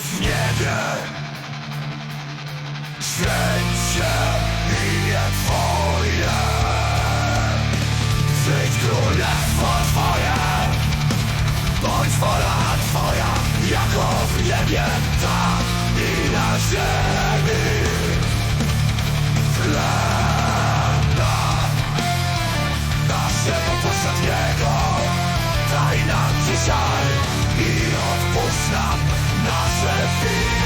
w niebie. Święć się imię Twoje. Przyjdź królestwo Twoje. Bądź wola Twoja Jako w niebie tak i na ziemi. Chleba Nasze poproszę Niego Daj nam dzisiaj i odpuść nam Nasze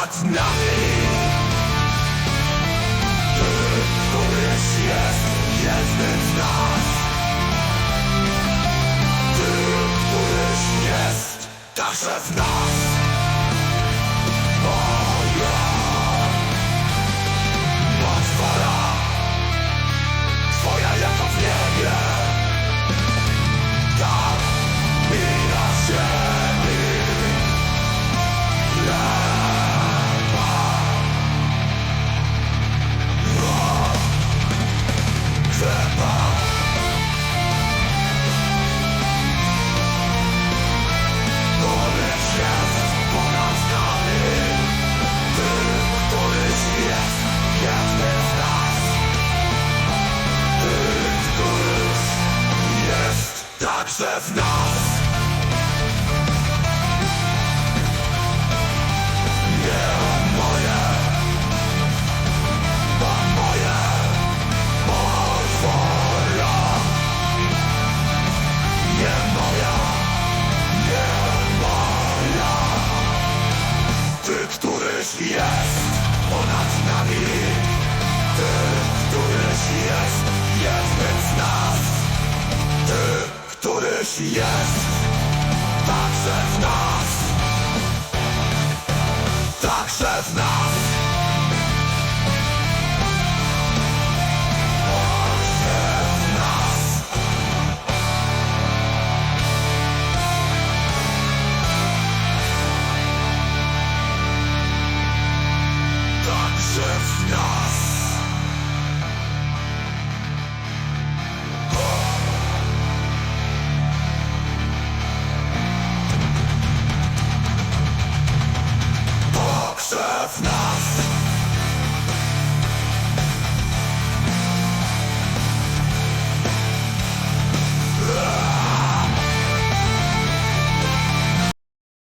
ponad nami. Ty, któryś jest jednym z nas. Ty, któryś jest także w nas także w nas. Nie moje To moje Pozwala Nie moja Nie moja. Ty, któryś jest ponad nami. Ty, któryś jest jest także w nas. Także w nas stuff.